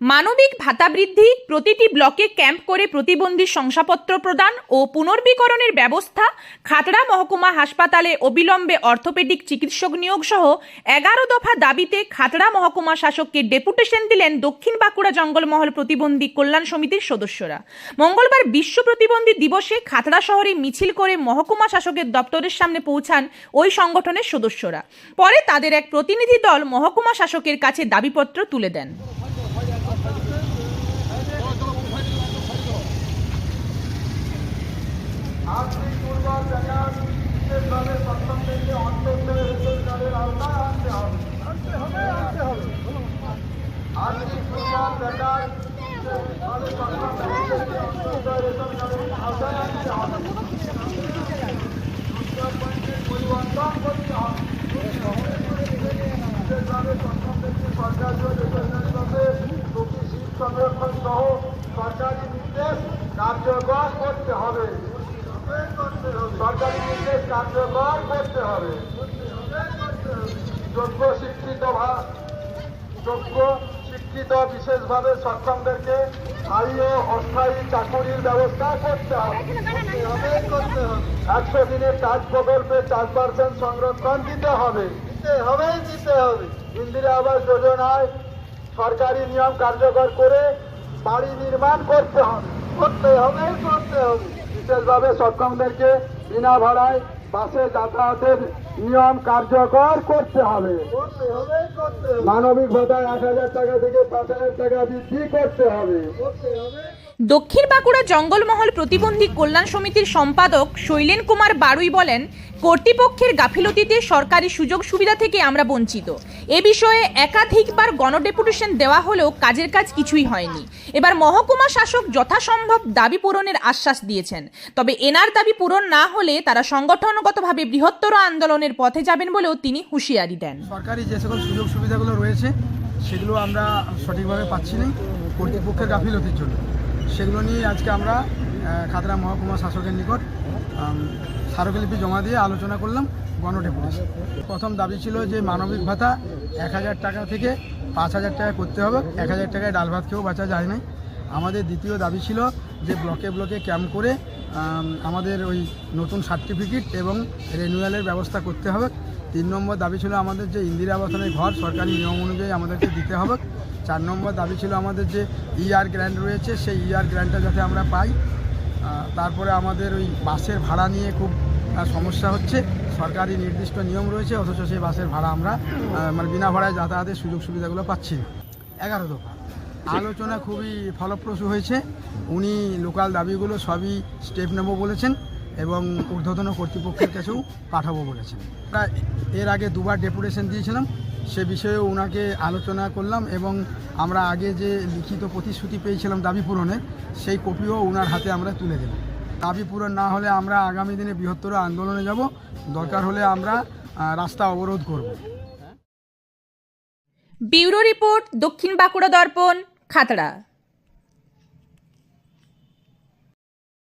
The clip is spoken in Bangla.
মানবিক ভাতা বৃদ্ধি প্রতিটি ব্লকে ক্যাম্প করে প্রতিবন্ধী শংসাপত্র প্রদান ও পুনর্বীকরণের ব্যবস্থা, খাতড়া মহকুমা হাসপাতালে অবিলম্বে অর্থোপেডিক চিকিৎসক নিয়োগ সহ এগারো দফা দাবিতে খাতড়া মহকুমা শাসককে ডেপুটেশন দিলেন দক্ষিণ বাঁকুড়া জঙ্গলমহল প্রতিবন্ধী কল্যাণ সমিতির সদস্যরা। মঙ্গলবার বিশ্ব প্রতিবন্ধী দিবসে খাতড়া শহরে মিছিল করে মহকুমা শাসকের দপ্তরের সামনে পৌঁছান ওই সংগঠনের সদস্যরা। পরে তাদের এক প্রতিনিধি দল মহকুমা শাসকের কাছে দাবিপত্র তুলে দেন। পরিবর্তন করতে সহ সরকারি নির্দেশ কার্যকর করতে হবে। সরকারি নির্দেশ কার্যকর করতে হবে যোগ্য শিক্ষিত যোগ্য শিক্ষিত বিশেষভাবে সক্ষমদেরকে স্থায়ী অস্থায়ী চাকুরির ব্যবস্থা করতে হবে। করতে হবে একশো দিনের কাজ প্রকল্পে চার পার্সেন্ট সংরক্ষণ দিতে হবে। দিতে হবে দিতে হবে। ইন্দিরা আবাস যোজনায় সরকারি নিয়ম কার্যকর করে বাড়ি নির্মাণ করতে হবে। করতে হবে করতে হবে। বিশেষভাবে সক্ষমদেরকে বিনা ভাড়ায় বাসে যাতায়াতের নিয়ম কার্যকর করতে হবে। মানবিক ভাতায় আট হাজার টাকা থেকে পাঁচ হাজার টাকা বৃদ্ধি করতে হবে। দক্ষিণ বাঁকুড়া জঙ্গলমহল প্রতিবন্ধী কল্যাণ সমিতির সম্পাদক শৈলেন কুমার বারুই বলেন কর্তৃপক্ষের গাফিলতিতে সরকারি সুযোগ সুবিধা থেকে আমরা বঞ্চিত। এ বিষয়ে একাধিকবার গণডেপুটেশন দেওয়া হলেও কাজের কাজ কিছুই হয়নি। এবার মহকুমা শাসক যথাসম্ভব দাবি পূরণের আশ্বাস দিয়েছেন। তবে এনার দাবি পূরণ না হলে তারা সংগঠনগতভাবে বৃহত্তর আন্দোলনের পথে যাবেন বলেও তিনি হুঁশিয়ারি দেন। সরকারি যে সকল সুযোগ সুবিধাগুলো রয়েছে, সেগুলো আমরা সঠিকভাবে পাচ্ছি না কর্তৃপক্ষের গাফিলতির জন্য। সেগুলো নিয়ে আজকে আমরা খাতড়া মহকুমা শাসকের নিকট স্মারকলিপি জমা দিয়ে আলোচনা করলাম গণডেপুটেশন। প্রথম দাবি ছিল যে মানবিক ভাতা এক হাজার টাকা থেকে পাঁচ হাজার টাকা করতে হবে। এক হাজার টাকায় ডাল ভাত খেয়েও বাঁচা যায় না আমাদের দ্বিতীয় দাবি ছিল যে ব্লকে ব্লকে ক্যাম্প করে আমাদের ওই নতুন সার্টিফিকেট এবং রেনুয়ালের ব্যবস্থা করতে হবে। তিন নম্বর দাবি ছিল আমাদের যে ইন্দিরা আবাসনের ঘর সরকারি নিয়ম অনুযায়ী আমাদেরকে দিতে হবে। চার নম্বর দাবি ছিল আমাদের যে ইআর গ্র্যান্ট রয়েছে, সেই ইআর গ্র্যান্টটা যাতে আমরা পাই। তারপরে আমাদের ওই বাসের ভাড়া নিয়ে খুব সমস্যা হচ্ছে। সরকারি নির্দিষ্ট নিয়ম রয়েছে, অথচ সেই বাসের ভাড়া আমরা মানে বিনা ভাড়ায় যাতায়াতের সুযোগ সুবিধাগুলো পাচ্ছি না। এগারো দফা। আলোচনা খুবই ফলপ্রসূ হয়েছে। উনি লোকাল দাবিগুলো সবই স্টেপ নেব বলেছেন এবং ঊর্ধ্বতন কর্তৃপক্ষের কাছেও পাঠাবো বলেছেন। আমরা এর আগে দুবার ডেপুটেশন দিয়েছিলাম সে বিষয়ে ওনাকে আলোচনা করলাম এবং আমরা আগে যে লিখিত প্রতিশ্রুতি পেয়েছিলাম দাবি পূরণের সেই কপিও ওনার হাতে আমরা তুলে দিলাম দাবি পূরণ না হলে আমরা আগামী দিনে বৃহত্তর আন্দোলনে যাব দরকার হলে আমরা রাস্তা অবরোধ করব। ব্যুরো রিপোর্ট দক্ষিণ বাঁকুড়া দর্পণ। খাতড়া